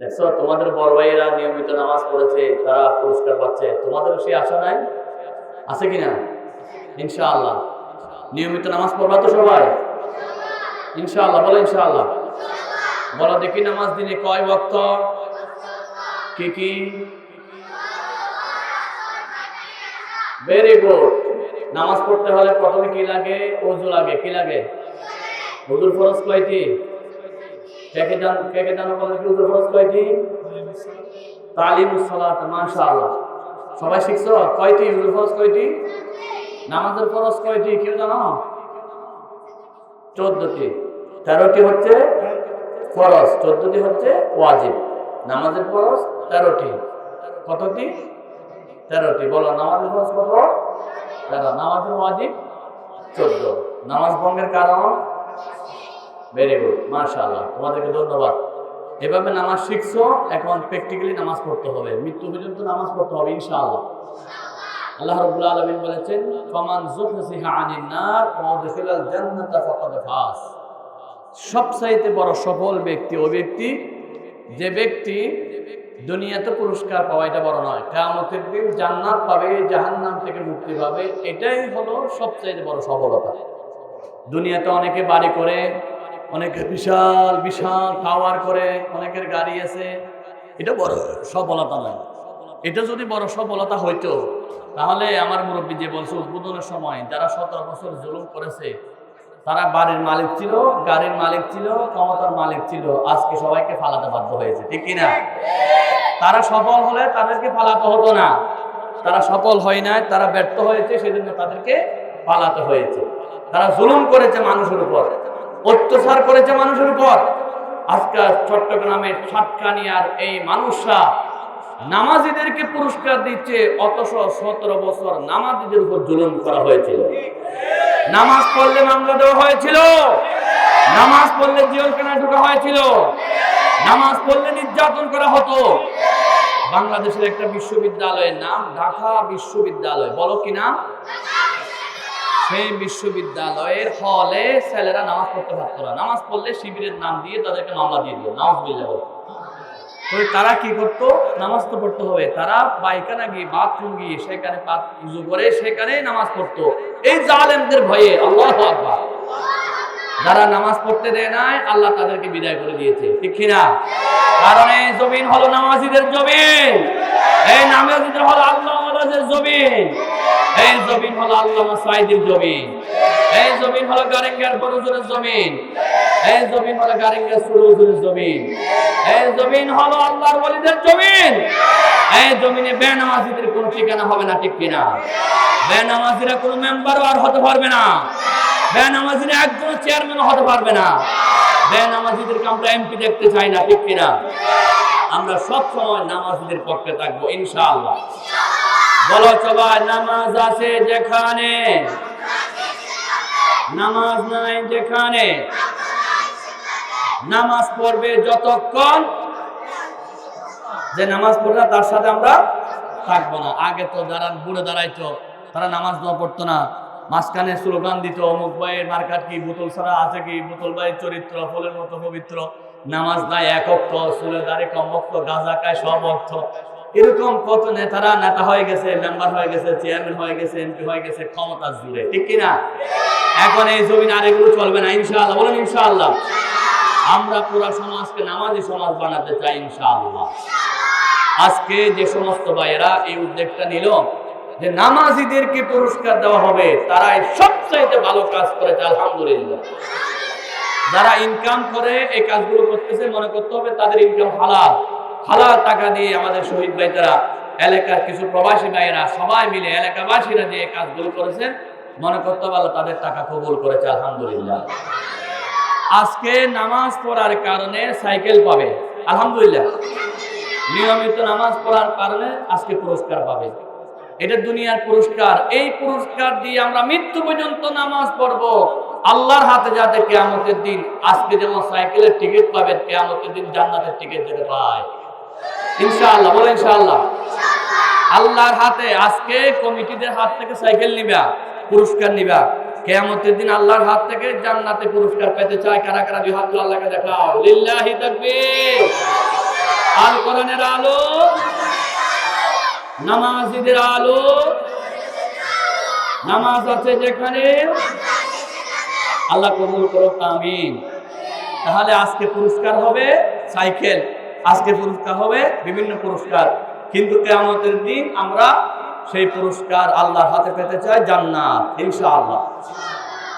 দেখছ? তোমাদের বড় ভাইয়েরা নিয়মিত নামাজ পড়েছে, তারা পুরস্কার পাচ্ছে। তোমাদেরও সেই আশা নাই? আছে কিনা? ইনশাআল্লাহ। নিয়মিত নামাজ পড়বা তো সবাই? ইনশাআল্লাহ, বলো ইনশাআল্লাহ। বলো দেখি নামাজ দিনে কয় বক্ত কি কি? ভেরি গুড নামাজ পড়তে হলে প্রথমে কি লাগে? ওযু লাগে। কি লাগে? ওযুর ফরজ কয়টি? কে কে জান, কে কে জানো বলেন কি ওযুর ফরজ কয়টি তালিমুস সালাত, মাশাআল্লাহ। সবাই শিখছো? কয়টি ওযুর ফরজ কয়টি? নামাজের ফরজ কয়টি, কেউ জানো? চোদ্দটি। তেরোটি হচ্ছে ফরজ, চোদ্দটি হচ্ছে ওয়াজিব। নামাজের ফরজ তেরোটি। কতটি? তেরোটি। বলো, নামাজের ফরজ কত? তেরো। নামাজের ওয়াজিব চোদ্দ। নামাজ ভঙ্গের কারণ? ভেরি গুড মার্শাল্লাহ তোমাদেরকে ধন্যবাদ। এভাবে নামাজ শিখছো, এখন প্র্যাকটিক্যালি নামাজ পড়তে হবে। মৃত্যু পর্যন্ত নামাজ পড়তে হবে, ইনশাআল্লাহ। আল্লাহ রাব্বুল আলামিন বলেছেন উদখিলাল জান্নাতা সবচাইতে বড় সফল ব্যক্তি ওই ব্যক্তি, যে ব্যক্তি দুনিয়াতে পুরস্কার পাওয়া এটা বড় নয়। কিয়ামতের দিন জান্নাত পাবে, জাহান্নাম থেকে মুক্তি পাবে, এটাই হলো সবচাইতে বড় সফলতা। দুনিয়াতে অনেকে বাড়ি করে অনেকে বিশাল বিশাল টাওয়ার করে অনেকের গাড়ি আছে। এটা বড় সফলতা নয়। এটা যদি বড় সফলতা হইতো, তাহলে আমার মুরব্বী যে বলছে, উদ্বোধনের সময় যারা সতেরো বছর জুলুম করেছে, তারা বাড়ির মালিক ছিল, গাড়ির মালিক ছিল, ক্ষমতার মালিক ছিল। আজকে সবাইকে ফালাতে বাধ্য হয়েছে, ঠিক কিনা তারা সফল হলে তাদেরকে ফালাতে হতো না। তারা সফল হয় নাই, তারা ব্যর্থ হয়েছে, সেজন্য তাদেরকে পালাতে হয়েছে। তারা জুলুম করেছে মানুষের উপর। অত্যাচার করেছে মানুষের উপর। আজকে চট্টগ্রামের সাতকানিয়ার এই মানুষরা নামাজিদেরকে পুরস্কার দিচ্ছে, অথচ সতেরো বছর নামাজিদের উপর জুলুম করা হয়েছিল। নামাজ পড়লে মামলা দেওয়া হয়েছিল। নামাজ পড়লে জেলখানা ঢোকা হয়েছিল। নামাজ পড়লে নির্যাতন করা হতো। বাংলাদেশের একটা বিশ্ববিদ্যালয়ের নাম ঢাকা বিশ্ববিদ্যালয়। বলো কি নাম? সেই বিশ্ববিদ্যালয়ের হলে ছেলেরা নামাজ পড়তে পারতো না নামাজ পড়লে শিবিরের নাম দিয়ে তাদেরকে মামলা দিয়ে দিল নামাজ বিল্লাহ তো তারা কি করতো? নামাজ তো পড়তে হবে। তারা পায়খানা গিয়ে বাথরুম গিয়ে, সেখানে পা- উজু করে সেখানে নামাজ পড়তো। এই জালেমদের ভয়ে, আল্লাহ আকবার। যারা নামাজ পড়তে দেয় নাই, আল্লাহ তাদেরকে বিদায় করে দিয়েছে। ঠিক কিনা? কারণ এই জমিন হলো নামাজিদের জমিন। এই নামাজিদের হলো আল্লাহ জমিন। এই জমিন হলো সাইদের জমিন। এই জমিন হলো গারেঙ্গার জমিন। এই জমিন হলো গারেঙ্গার জমিন। এই জমিন হলো আল্লাহর জমিন। এই জমিনে বেনামাজিদের কোনো ঠিকানা হবে না, ঠিক কিনা? বেনামাজিরা কোনো মেম্বারও আর হতে পারবে না। বেনামাজিরা একজন চেয়ারম্যান হতে পারবে না। বেনামাজিদেরকে আমরা এমপি দেখতে চাই না, ঠিক কিনা? আমরা সব সময় নামাজিদের পক্ষে থাকব, ইনশাআল্লাহ। বলো সবাই, নামাজ আছে যেখানে? নামাজ নাই যেখানে? নামাজ পড়বে যতক্ষণ যে নামাজ পড়বে না, তার সাথে আমরা থাকব না। আগে তো যারা বুড়ে দাঁড়াইতো। তারা নামাজ দোয়া পড়তো না। মাঝখানে স্লোগান দিত, অমুক ভাইয়ের মার্কাট কি, বোতল ছাড়া আছে কি, বোতল ভাইয়ের চরিত্র, ফলের মতো পবিত্র। নামাজ নাই, এক অক্ত চুলে দাঁড়ে কম অক্ত, গাঁজা খায় সব অর্থ এরকম কত নেতারা নেতা হয়ে গেছে মেম্বার হয়ে গেছে চেয়ারম্যান হয়ে গেছে এমপি হয়ে গেছে, ক্ষমতা জুড়ে, ঠিক কিনা? এখন এই জমিন আর এগুলো চলবে না, ইনশাআল্লাহ, বলেন ইনশাআল্লাহ। আমরা পুরো সমাজকে নামাজি সমাজ বানাতে চাই ইনশাআল্লাহ। আজকে যে সমস্ত ভাইয়েরা এই উদ্যোগটা নিল, যে নামাজিদেরকে পুরস্কার দেওয়া হবে, তারাই সবচাইতে ভালো কাজ করেছে, আলহামদুলিল্লাহ। যারা ইনকাম করে, এই কাজগুলো করতেছে, মনে করতে হবে তাদের ইনকাম হালাল। হালাল টাকা দিয়ে আমাদের শহীদ ভাইতারা এলাকার কিছু প্রবাসী ভাইয়েরা সবাই মিলে, এলাকাবাসীরা যে কাজগুলো করেছেন, মনে করতে আল্লাহ তাদের টাকা কবুল করেছে, আলহামদুলিল্লাহ। আজকে নামাজ পড়ার কারণে সাইকেল পাবে, আলহামদুলিল্লাহ। নিয়মিত নামাজ পড়ার কারণে আজকে পুরস্কার পাবে। এটা দুনিয়ার পুরস্কার, এই পুরস্কার দিয়ে আমরা মৃত্যু পর্যন্ত নামাজ পড়ব। আল্লাহর হাতে যাতে কেয়ামতের দিন আজকে যেমন সাইকেলের টিকিট পাবেন, কেয়ামতের দিন জান্নাতের টিকিট যেতে পায়। ইনশাআল্লাহ, বলে ইনশাআল্লাহ। আল্লাহর হাতে আজকে কমিটিদের হাত থেকে সাইকেল নিবা, পুরস্কার নিবা। কেয়ামতের দিন আল্লাহর হাত থেকে জান্নাতে পুরস্কার পেতে চায় কারা কারা? দুই হাত আল্লাহকে দেখাও। লিল্লাহি তাকবীর। আল কোরআনের আলো, নামাজিদের আলো, নামাজ আছে যেখানে। আল্লাহ কবুল করো আমিন। তাহলে আজকে পুরস্কার হবে সাইকেল। আজকে পুরস্কার হবে বিভিন্ন পুরস্কার। কিন্তু কেয়ামতের দিন আমরা সেই পুরস্কার আল্লাহর হাতে পেতে চাই জান্নাত ইনশা আল্লাহ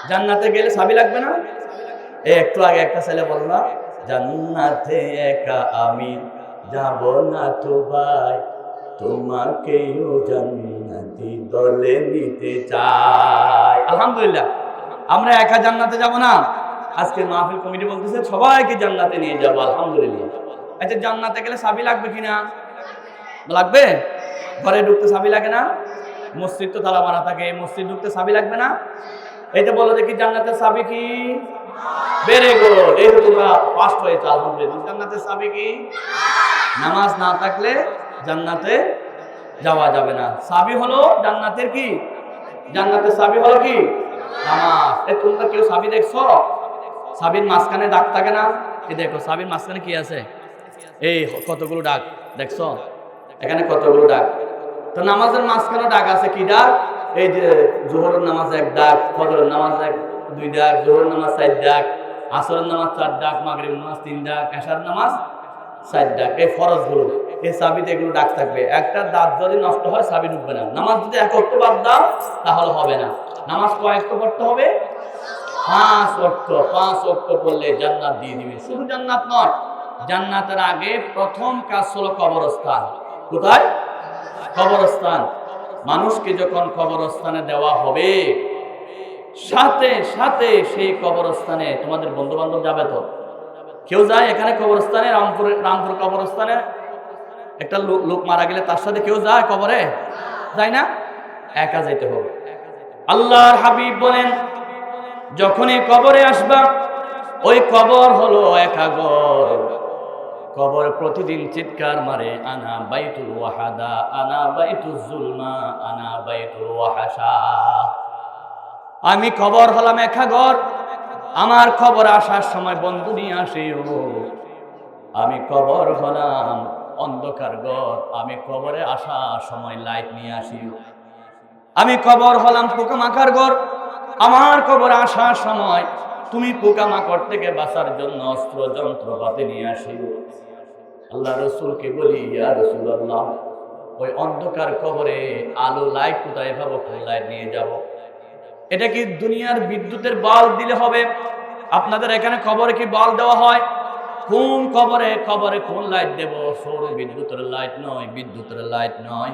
জান্নাতে গেলে সাবি লাগবে না? একটু আগে একটা ছেলে বললাম জান্নাতে একা আমি যাব না তো ভাই, তোমাকেও জান্নাতি দলে নিতে চাই। আলহামদুলিল্লাহ, আমরা একা জান্নাতে যাব না। আজকে মাহফিল কমিটি বলতেছে, সবাইকে জান্নাতে নিয়ে যাব। আলহামদুলিল্লাহ। আচ্ছা জান্নাতে গেলে সাবি লাগবে কিনা লাগবে? ঘরে ঢুকতে সাবি লাগে না? মসজিদ তো তালা মারা থাকে, মসজিদ ঢুকতে সাবি লাগবে না? এইটা বলো দেখি, জান্নাতের সাবি কি? ভেরি গুড এই তো তোমরা ফার্স্ট হয়েছে, আলহামদুলিল্লাহ। জান্নাতের সাবি কি? নামাজ না থাকলে জান্নাতে যাওয়া যাবে না। সাবি হলো জান্নাতের কি? জান্নাতের সাবি হলো কি? নামাজ। এ, তোমরা কেউ সাবি দেখছ? সাবির মাঝখানে দাগ থাকে না? এই দেখো সাবির মাঝখানে কি আছে? এই কতগুলো ডাক? দেখছ? এখানে কতগুলো ডাক? তো নামাজের মাঝখানে ডাক আছে কি ডাক? এই যে জোহরের নামাজ এক ডাক, ফজরের নামাজ এক, দুই ডাক, জোহরের নামাজ চার ডাক, আসরের নামাজ চার ডাক মাগরিব নামাজ তিন ডাক, এশার নামাজ চার ডাক। এই ফরজগুলো, এই সাবিতে এগুলো ডাক থাকবে। একটা দাঁত যদি নষ্ট হয়, সাবি ঢুকবে না। নামাজ যদি এক অক্ট বাদ দাও, তাহলে হবে না। নামাজ কয়েক পড়তে হবে? পাঁচ অক্ট পাঁচ অক্ট পড়লে জান্নাত দিয়ে দিবে। শুধু জান্নাত নয় জান্নাতের আগে প্রথম কাজ হলো কবরস্থান। কোথায়? কবরস্থান। মানুষকে যখন কবরস্থানে দেওয়া হবে, সাথে সাথে সেই কবরস্থানে তোমাদের বন্ধু বান্ধব যাবে তো? কেউ যায় এখানে কবরস্থানে, রামপুর রামপুর কবরস্থানে? একটা লোক লোক মারা গেলে তার সাথে কেউ যায় কবরে? যায় না? একা যেতে হবে। আল্লাহর হাবিব বলেন, যখনই কবরে আসবা, ওই কবর হলো একা ঘর। কবর প্রতিদিন চিৎকার মারে, আনা বাইতুল ওয়াহাদা, আনা বাইতুল জুলমা, আনা বাইতুল ওয়াহাসা আমি কবর হলাম একা ঘর, আমার খবর আসার সময় বন্ধু নিয়ে আসিও আমি কবর হলাম অন্ধকার ঘর, আমি কবরে আসার সময় লাইট নিয়ে আসি আমি কবর হলাম পোকামাকার ঘর, আমার কবর আসার সময় তুমি পোকামাকড় থেকে বাঁচার জন্য অস্ত্র যন্ত্রপাতি নিয়ে আসিও আল্লাহ রসুলকে বলি, ইয়া রসুল আল্লাহ ওই অন্ধকার কবরে আলো লাইট কোথায় পাবো কোন লাইট নিয়ে যাব। এটা কি দুনিয়ার বিদ্যুতের বাল দিলে হবে? আপনাদের এখানে কবরে কি বাল দেওয়া হয়? কোন কবরে? কবরে কোন লাইট দেব? সৌর বিদ্যুতের লাইট নয়, বিদ্যুতের লাইট নয়।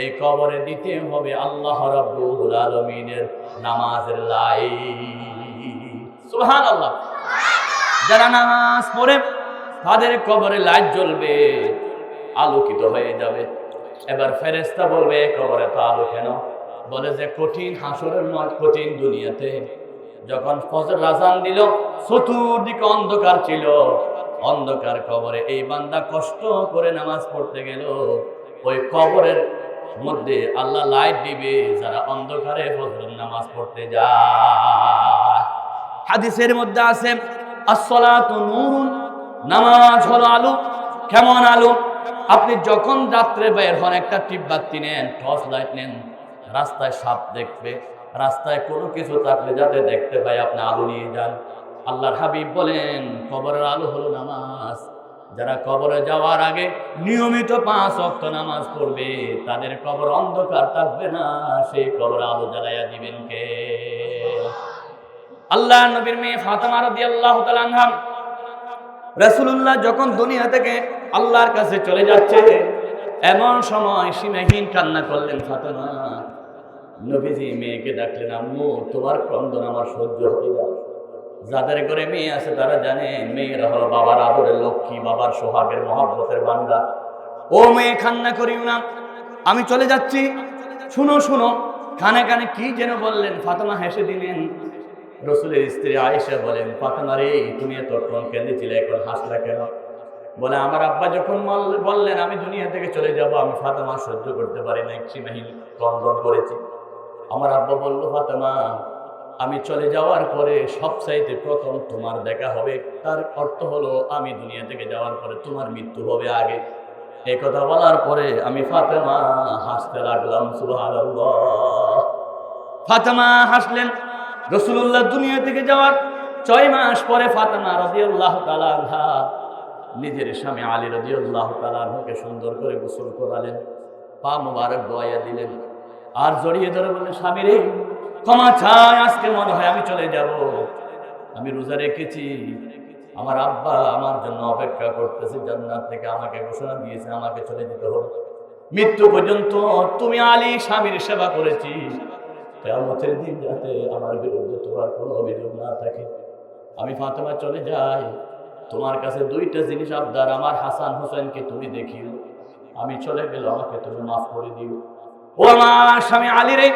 এই কবরে দিতে হবে আল্লাহ রাব্বুল আলামিনের নামাজের লাইট। সুবহানাল্লাহ। যারা নামাজ পড়ে তাদের কবরে লাইট জ্বলবে, আলোকিত হয়ে যাবে। এবার ফেরেস্তা বলবে কবরে তো আলো কেন? বলে যে, কঠিন হাসরের মত কঠিন দুনিয়াতে। যখন ফজর রাজান দিল, চতুর্দিকে অন্ধকার ছিল। অন্ধকার কবরে এই বান্দা কষ্ট করে নামাজ পড়তে গেল। ওই কবরের মধ্যে আল্লাহ লাইট দিবে, যারা অন্ধকারে ফজরের নামাজ পড়তে যায়। হাদিসের মধ্যে আছে, আসসালাতু নূরুন নামাজ হলো আলু। কেমন আলু? আপনি যখন রাত্রে বের হন, একটা টিপ বাতি নেন, টর্চ লাইট নেন, রাস্তায় সাপ দেখবে, রাস্তায় কোনো কিছু থাকলে যাতে দেখতে পাই আপনি আলো নিয়ে যান। আল্লাহর হাবিব বলেন, কবরের আলো হলো নামাজ। যারা কবরে যাওয়ার আগে নিয়মিত পাঁচ অক্ত নামাজ পড়বে, তাদের কবর অন্ধকার থাকবে না। সেই কবর আলো জ্বালাইয়া দিবেন কে? আল্লাহ নবীর মেয়ে ফাতেমা রাদিয়াল্লাহু তাআলা আনহা রাসূলুল্লাহ যখন দুনিয়া থেকে আল্লাহর কাছে চলে যাচ্ছে, এমন সময় সীমাহীন কান্না করলেন ফাতেমা। নবীজি মেয়েকে ডাকলেন, আম্মু, তোমার ক্রন্দন আমার সহ্য হয়ে যাদের ঘরে মেয়ে আছে তারা জানে মেয়েরা হলো বাবার আদরের লক্ষ্মী, বাবার সোহাগের মহাব্বতের বান্দা। ও মেয়ে, কান্না করিও না। আমি চলে যাচ্ছি। শুনো শুনো। কানে কানে কি যেন বললেন, ফাতেমা হেসে দিলেন রসুলের স্ত্রী আয়েশা বলেন, ফাতেমা রে, তুমি এতক্ষণ কেঁদেছিলে এখন হাসলা কেন? বলে, আমার আব্বা যখন বল- বললেন, আমি দুনিয়া থেকে চলে যাব, আমি ফাতেমা সহ্য করতে পারি না সীমাহীন ক্রন্দন করেছি। আমার আব্বা বলল, ফাতেমা, আমি চলে যাওয়ার পরে সব সবচাইতে প্রথম তোমার দেখা হবে। তার অর্থ হলো, আমি দুনিয়া থেকে যাওয়ার পরে তোমার মৃত্যু হবে আগে। এই কথা বলার পরে আমি ফাতেমা হাসতে লাগলাম, সুবহানাল্লাহ। ফাতেমা হাসলেন রসুল্লাহ দুনিয়া থেকে যাওয়ার ছয় মাস পরে ফাতেমা রাদিয়াল্লাহু তাআলা নিজের স্বামী আলী রাদিয়াল্লাহু তাআলা আনহুকে সুন্দর করে গোসল করালেন, পা মোবারক দোয়া দিলেন। আর জড়িয়ে ধরে বললেন, স্বামী রে, ক্ষমা চাই, আজকে মনে হয় আমি চলে যাব। আমি রোজা রেখেছি। আমার আব্বা আমার জন্য অপেক্ষা করতেছে, জান্নাত থেকে আমাকে ঘোষণা দিয়েছে, আমাকে চলে যেতে হবে। মৃত্যু পর্যন্ত তুমি আলী স্বামীর সেবা করেছি। কেমতের দিন যাতে আমার বিরুদ্ধে তোমার কোনো অভিযোগ না থাকে। আমি ফাতেমা চলে যাই। তোমার কাছে দুইটা জিনিস আবদার। আমার হাসান হোসেনকে তুমি দেখিও। আমি চলে গেলে আমাকে তুমি মাফ করে দিও। ও আমার স্বামী আলী রে,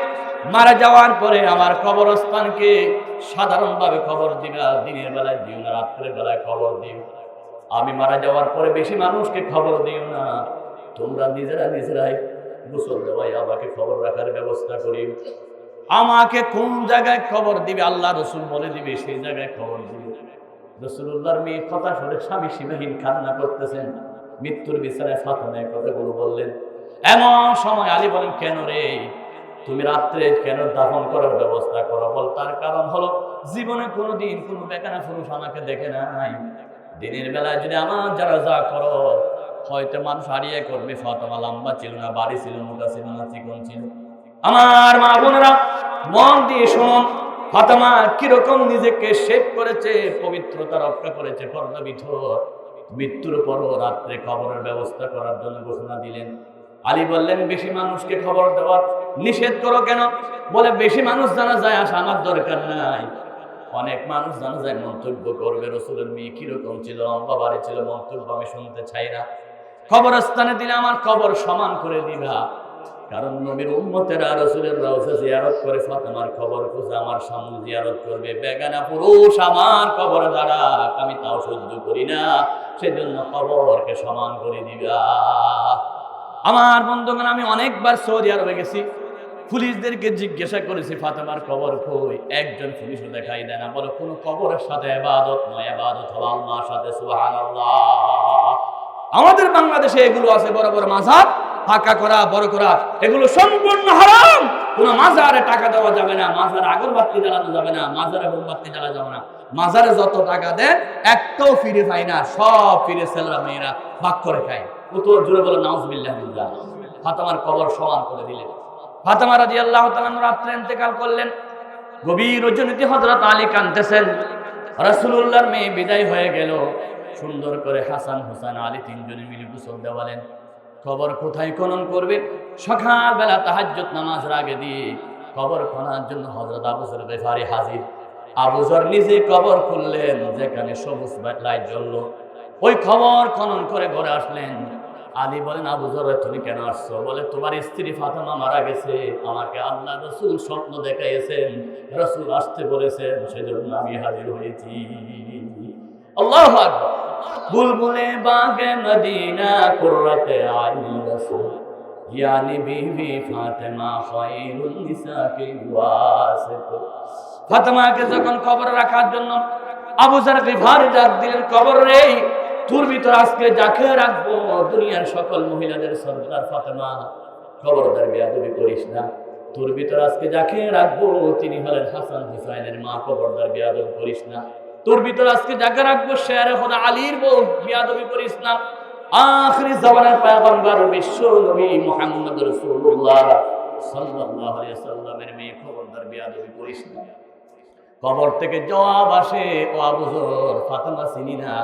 মারা যাওয়ার পরে আমার কবরস্থানকে সাধারণভাবে খবর দিবা। দিনের বেলায় দিও না, রাত্রের বেলায় খবর দিও। আমি মারা যাওয়ার পরে বেশি মানুষকে খবর দিও না। তোমরা নিজেরা নিজেরাই গোসল দেওয়াই আমাকে খবর রাখার ব্যবস্থা করিও। আমাকে কোন জায়গায় খবর দিবে? আল্লাহ রসুল বলে দিবে, সেই জায়গায় খবর দিবে। রসুল্লাহর মেয়ে কথা শুনে স্বামী সীমাহীন কান্না করতেছেন। মৃত্যুর বিচারে ফাতেমায় কথাগুলো বললেন, এমন সময় আলী বলেন, কেন রে? তুমি রাত্রে কেন দাফন করার ব্যবস্থা করো? বল, তার কারণ হলো জীবনে কোনো দিন কোনো বেকানা পুরুষ আমাকে দেখে নাই। দিনের বেলায় যদি আমার যারা যা করো, হয়তো মানুষ হারিয়ে করবে। ফাতেমা লম্বা ছিল না, বাড়ি ছিল, মোটা ছিল না, চিকন ছিল। আমার মা বোনেরা, মন দিয়ে শুনুন, ফাতেমা কীরকম নিজেকে শেভ করেছে, পবিত্রতা রক্ষা করেছে, পর্দা বিধর মৃত্যুর পরও রাত্রে খবরের ব্যবস্থা করার জন্য ঘোষণা দিলেন। আলী বললেন, বেশি মানুষকে খবর দেওয়ার নিষেধ করো কেন? বলে, বেশি মানুষ জানা যায় আসা আমার দরকার নাই। অনেক মানুষ জানা যায় মন্তব্য করবে, রসুলের মেয়ে কীরকম ছিল, লম্বা বাড়ি ছিল, মন্তব্য আমি শুনতে চাই না। খবরস্থানে দিলে আমার খবর সমান করে দিবা। কারণ নবীর উম্মতেরা রসুলের রওজা জিয়ারত করে ফাতেমার খবর খুঁজে, আমার সামনে জিয়ারত করবে। বেগানা পুরুষ আমার খবর দ্বারা আমি তাও সহ্য করি না, সেজন্য খবরকে সমান করে দিবা। আমার বন্ধুগণ, আমি অনেকবার সৌদি আরবে গেছি। পুলিশদেরকে জিজ্ঞাসা করেছি, ফাতেমার খবর কই? একজন পুলিশও দেখাই দেয় না। বলো, কোনো কবরের সাথে এবাদত নয়, এবাদত হলো আল্লাহর সাথে, সুবহানাল্লাহ। আমাদের বাংলাদেশে এগুলো আছে, বড় বড় মাঝাব ফাঁকা করা, বড় করা, এগুলো সম্পূর্ণ হারাম। কোন মাজারে টাকা দেওয়া যাবে না, মাজারে আগরবাতি জ্বালানো যাবে না, মাজারে মোমবাতি জ্বালা যাবে না। মাজারে যত টাকা দেন, একটাও ফিরে পায় না, সব ফিরে ছেলেরা, মেয়েরা ভাগ করে খায়। কত জোরে বলে, নাউজবিল্লাহ ফাতেমার কবর সমান করে দিলেন। ফাতেমা রাজি আল্লাহ রাত্রে ইন্তেকাল করলেন। গভীর রজনীতি হজরত আলী কানতেছেন রাসূলুল্লাহর মেয়ে বিদায় হয়ে গেল। সুন্দর করে হাসান, হোসেন, আলী তিনজনে মিলে গোসল দেওয়ালেন। খবর কোথায় খনন করবে? সকালবেলা তাহাজ্জুদ নামাজের আগে দিয়ে কবর খনার জন্য হজরত আবুজর বেফারি হাজির। আবুজর নিজে কবর খুললেন, যেখানে সবুজ লাইট জ্বললো। ওই খবর খনন করে ঘরে আসলেন। আলী বলেন আবুজর তুমি কেন আসছো? বলে, তোমার স্ত্রী ফাতেমা মারা গেছে। আমাকে আল্লাহ রসুল স্বপ্ন দেখাইয়েছেন। রসুল আসতে বলেছেন, সেজন্য আমি হাজির হয়েছি। আল্লাহ আকবার। বুলবুলে বাগে মদিনা কুররতে আইন রসুল। ইয়ানি বিবি ফাতেমা খায়রুন নিসাকে ওয়াসিত। ফাতেমাকে যখন কবর রাখার জন্য আবু জার গিফারি ডাক দিলেন, কবর রে, তোর ভিতর আজকে যাকে রাখব? দুনিয়ার সকল মহিলাদের সর্দার ফাতেমা খবরদার বিয়াদবি করিস না। তোর ভিতর আজকে যাকে রাখব, তিনি হলেন হাসান হুসাইনের মা খবরদার বিয়াদবি করিস না। তোর ভিতর আজকে যাকে রাখব শেয়ার খোদা আলীর বউ বিয়াদবি করিস না আখরি জামানার পয়গম্বর বিশ্ব নবী মুহাম্মদ রাসূলুল্লাহ সাল্লাল্লাহু আলাইহি সাল্লামের মেয়ে খবরদার বিয়াদবি করিস না কবর থেকে জবাব আসে, ও আবুজর ফাতেমা চিনি না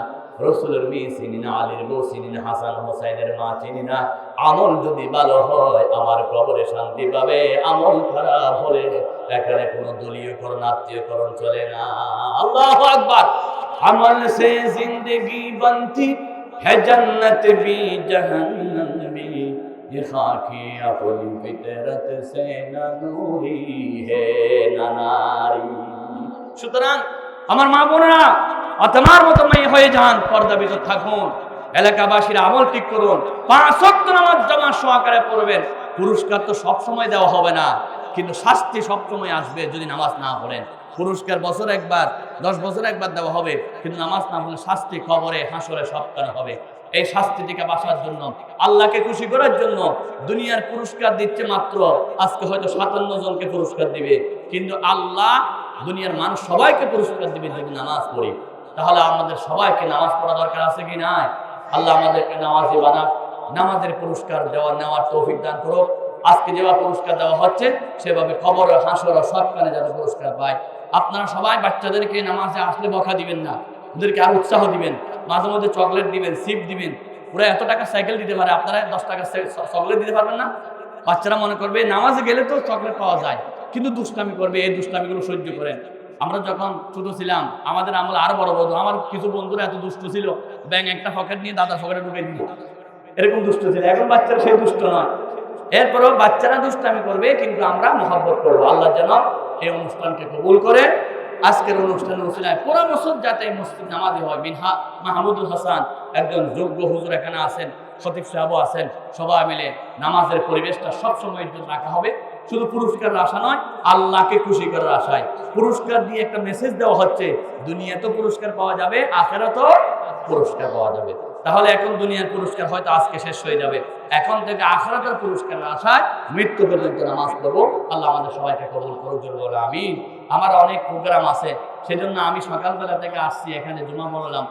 রসুলের মেয়ে চিনি না আলীর বউ চিনি না হাসান হোসাইনের মা চিনি না আমল যদি ভালো হয় আমার কবরে শান্তি পাবে আমল খারাপ হলে এখানে কোনো দলীয়করণ আত্মীয়করণ চলে না আল্লাহ আকবার আমল সে জিন্দগি বনতি है जन्नत भी जहन्नम भी ये खाकी अपनी फितरत से न नूरी है न नारी সুতরাং আমার মা বোনেরা তোমার মতো মেয়ে হয়ে যান, পর্দা ভিতর থাকুন, এলাকাবাসীরা আমল ঠিক করুন। পাঁচ নামাজ জামা সহকারে পড়বেন। পুরস্কার তো সব সময় দেওয়া হবে না, কিন্তু শাস্তি সব সময় আসবে যদি নামাজ না পড়েন। পুরস্কার বছর একবার, দশ বছর একবার দেওয়া হবে, কিন্তু নামাজ না হলে শাস্তি খবরে হাসরে সপ্তাহে হবে। এই শাস্তি থেকে বাঁচার জন্য, আল্লাহকে খুশি করার জন্য দুনিয়ার পুরস্কার দিচ্ছে মাত্র, আজকে হয়তো সাতান্ন জনকে পুরস্কার দিবে। কিন্তু আল্লাহ দুনিয়ার মানুষ সবাইকে পুরস্কার দিবে যদি নামাজ পড়ি। তাহলে আমাদের সবাইকে নামাজ পড়া দরকার আছে কি নাই? আল্লাহ আমাদেরকে নামাজি বানাক, নামাজের পুরস্কার দেওয়া, নেওয়ার তৌফিক দান করুক। আজকে যেভাবে পুরস্কার দেওয়া হচ্ছে, সেভাবে খবর হাসর সবখানে যাতে পুরস্কার পায়। আপনারা সবাই বাচ্চাদেরকে নামাজে আসলে বকা দিবেন না, ওদেরকে আর উৎসাহ দিবেন, মাঝে মধ্যে চকলেট দিবেন, সিপ দিবেন। ওরা এত টাকা সাইকেল দিতে পারে, আপনারা দশ টাকা চকলেট দিতে পারবেন না? বাচ্চারা মনে করবে, নামাজে গেলে তো চকলেট পাওয়া যায়, কিন্তু দুষ্টামি করবে, এই দুষ্টামিগুলো সহ্য করেন। আমরা যখন ছোট ছিলাম, আমাদের আমল আরও বড় বড় আমার কিছু বন্ধুরা এত দুষ্ট ছিল ব্যাংক একটা পকেট নিয়ে দাদা পকেটে ঢুকে দিল এরকম দুষ্ট ছিল। এখন বাচ্চারা সেই দুষ্ট নয়। এরপরেও বাচ্চারা দুষ্টামি করবে, কিন্তু আমরা মহব্বত করব। আল্লাহ যেন এই অনুষ্ঠানকে কবুল করে। আজকের অনুষ্ঠানের উচিলায় পুরো বছর যাতে মসজিদ নামাজি হয়। বিনহা মাহমুদুল হাসান একজন যোগ্য হুজুর এখানে আছেন খতিব সাহেবও আছেন। সবাই মিলে নামাজের পরিবেশটা সবসময়ের জন্য রাখা হবে। শুধু পুরস্কারের আশা নয়, আল্লাহকে খুশি করার আশায়। পুরস্কার দিয়ে একটা মেসেজ দেওয়া হচ্ছে, দুনিয়াতে পুরস্কার পাওয়া যাবে, আখেরাতেও পুরস্কার পাওয়া যাবে। তাহলে এখন দুনিয়ার পুরস্কার হয়তো আজকে শেষ হয়ে যাবে। এখন থেকে আখরাতের পুরস্কারের আশায় মৃত্যু পর্যন্ত নামাজ পড়ব। আল্লাহ আমাদের সবাইকে কবুল করুক বলে আমি আমার অনেক প্রোগ্রাম আছে, সেজন্য আমি সকালবেলা থেকে আসছি, এখানে জমা বললাম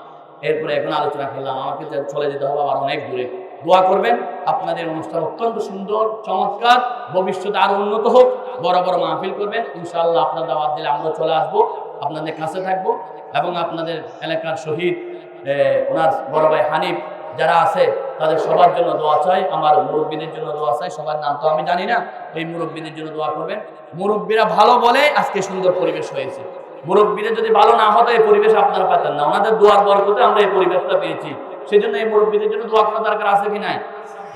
এরপরে এখন আলোচনা করলাম, আমাকে চলে যেতে হবে আবার অনেক দূরে। দোয়া করবেন। আপনাদের অনুষ্ঠান অত্যন্ত সুন্দর, চমৎকার। ভবিষ্যতে আরও উন্নত হোক। বড় বড় মাহফিল করবেন। ইনশাআল্লাহ আপনার দাওয়াত দিলে আমরা চলে আসব। আপনাদের কাছে থাকব এবং আপনাদের এলাকার শহীদ ওনার বড় ভাই হানিফ যারা আছে, তাদের সবার জন্য দোয়া চাই। আমার মুরব্বীদের জন্য দোয়া চাই। সবার নাম তো আমি জানি না। এই মুরব্বীদের জন্য দোয়া করবেন। মুরব্বীরা ভালো বলে আজকে সুন্দর পরিবেশ হয়েছে। মুরব্বীরা যদি ভালো না হতো, এই পরিবেশ আপনারা পেতেন না। ওনাদের দোয়ার বরকতে আমরা এই পরিবেশটা পেয়েছি। সেই জন্য এই মুরব্বীদের জন্য দোয়া করা দরকার আছে কি নাই?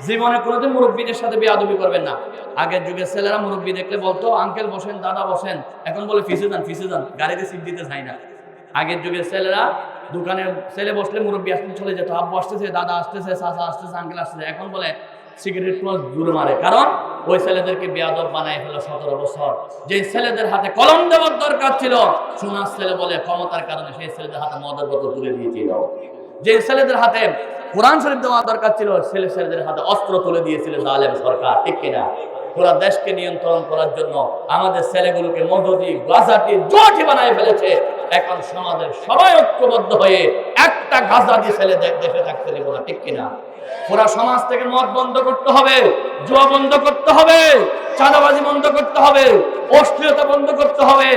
জীবনে কোনোদিন মুরব্বীদের সাথে বেয়াদবি করবেন না। আগের যুগের ছেলেরা মুরব্বী দেখলে বলতো, আঙ্কেল বসেন, দাদা বসেন। এখন বলে, ফিসে যান ফিসে যান, গাড়িতে সিট দিতে চাই না। আগের যুগের ছেলেরা দোকানে ছেলে বসলে মুরব্বী আসতে চলে যেত। আব্বু আসতেছে, দাদা আসতেছে, চাচা আসতেছে আঙ্কেল আসতেছে। এখন বলে, সিগারেট প্লাস দূর মারে। কারণ ওই ছেলেদেরকে বেয়াদব বানায় ফেলো সতেরো বছর। যে ছেলেদের হাতে কলম দেওয়ার দরকার ছিল, সোনার ছেলে বলে ক্ষমতার কারণে সেই ছেলেদের হাতে মদের বোতল তুলে দিয়েছিল যে ছেলেদের হাতে কোরআন শরীফ দেওয়া দরকার ছিল, ছেলে ছেলেদের হাতে অস্ত্র তুলে দিয়েছিল জালেম সরকার, ঠিক কিনা? পুরো দেশকে নিয়ন্ত্রণ করার জন্য আমাদের ছেলেগুলোকে মদতি গাজাটি জোটি বানায় ফেলেছে। এখন সমাজের সবাই ঐক্যবদ্ধ হয়ে একটা গাজা দিয়ে ছেলে দেশে থাকতে দেবো না, ঠিক কিনা? পুরা সমাজ থেকে মদ বন্ধ করতে হবে, জুয়া বন্ধ করতে হবে, চাঁদাবাজি বন্ধ করতে হবে, অশ্লীলতা বন্ধ করতে হবে।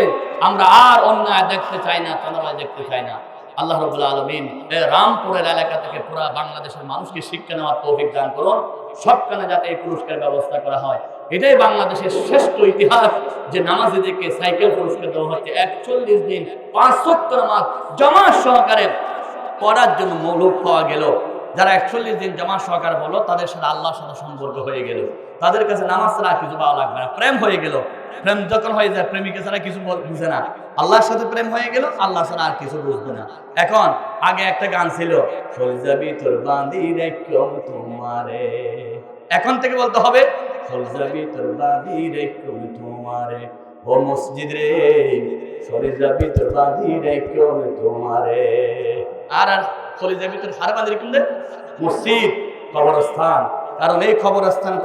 আমরা আর অন্যায় দেখতে চাই না, চাঁদাবাজি দেখতে চাই না। আল্লাহ রবুল্লা আলমিন রামপুরের এলাকা থেকে পুরা বাংলাদেশের মানুষকে শিক্ষা নেওয়ার তৌফিক দান করুন। সবখানে যাতে এই পুরস্কার ব্যবস্থা করা হয়। এটাই বাংলাদেশের শ্রেষ্ঠ ইতিহাস যে নামাজিদেরকে সাইকেল পুরস্কার দেওয়া হচ্ছে। একচল্লিশ দিন পাঁচ সত্তর মাস জমা সহকারে পড়ার জন্য মৌলক পাওয়া গেল। যারা একচল্লিশ দিন জমা সহকার হলো, তাদের সাথে আল্লাহর সাথে সম্পর্ক হয়ে গেল। তাদের কাছে নামাজ ছাড়া কিছু পাওয়া লাগবে না। প্রেম হয়ে গেল। প্রেম যখন হয়ে যায়, প্রেমিকা ছাড়া কিছু বুঝে না। আল্লাহর সাথে প্রেম হয়ে গেল, আল্লাহ ছাড়া আর কিছু বুঝবে না। এখন আগে একটা গান ছিল "চল যাবি তোর তোমারে। এখন থেকে বলতে হবে "চল যাবি তোর তোমারে। ও মসজিদ রে সরে যাবি তোর তোমারে। আর আর চলে যাবি, তোর হার বাঁধি মসজিদ কবরস্থান। কারণ এই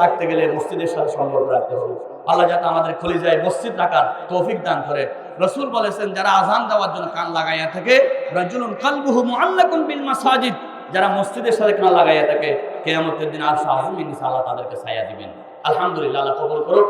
থাকতে গেলে মসজিদের সাথে সম্পর্ক রাখতে হবে। আল্লাহ যাতে আমাদের মসজিদ রাখার তৌফিক দান করে। রসুল বলেছেন, যারা আজান দেওয়ার জন্য কান লাগাইয়া থাকে, রাজুলুন কালবুহু মাসাজিদ। যারা মসজিদের সাথে কান লাগাইয়া থাকে, কেয়ামতের দিন আর শাহ আল্লাহ তাদেরকে ছায়া দিবেন। আলহামদুলিল্লাহ, আল্লাহ কবুল করুক।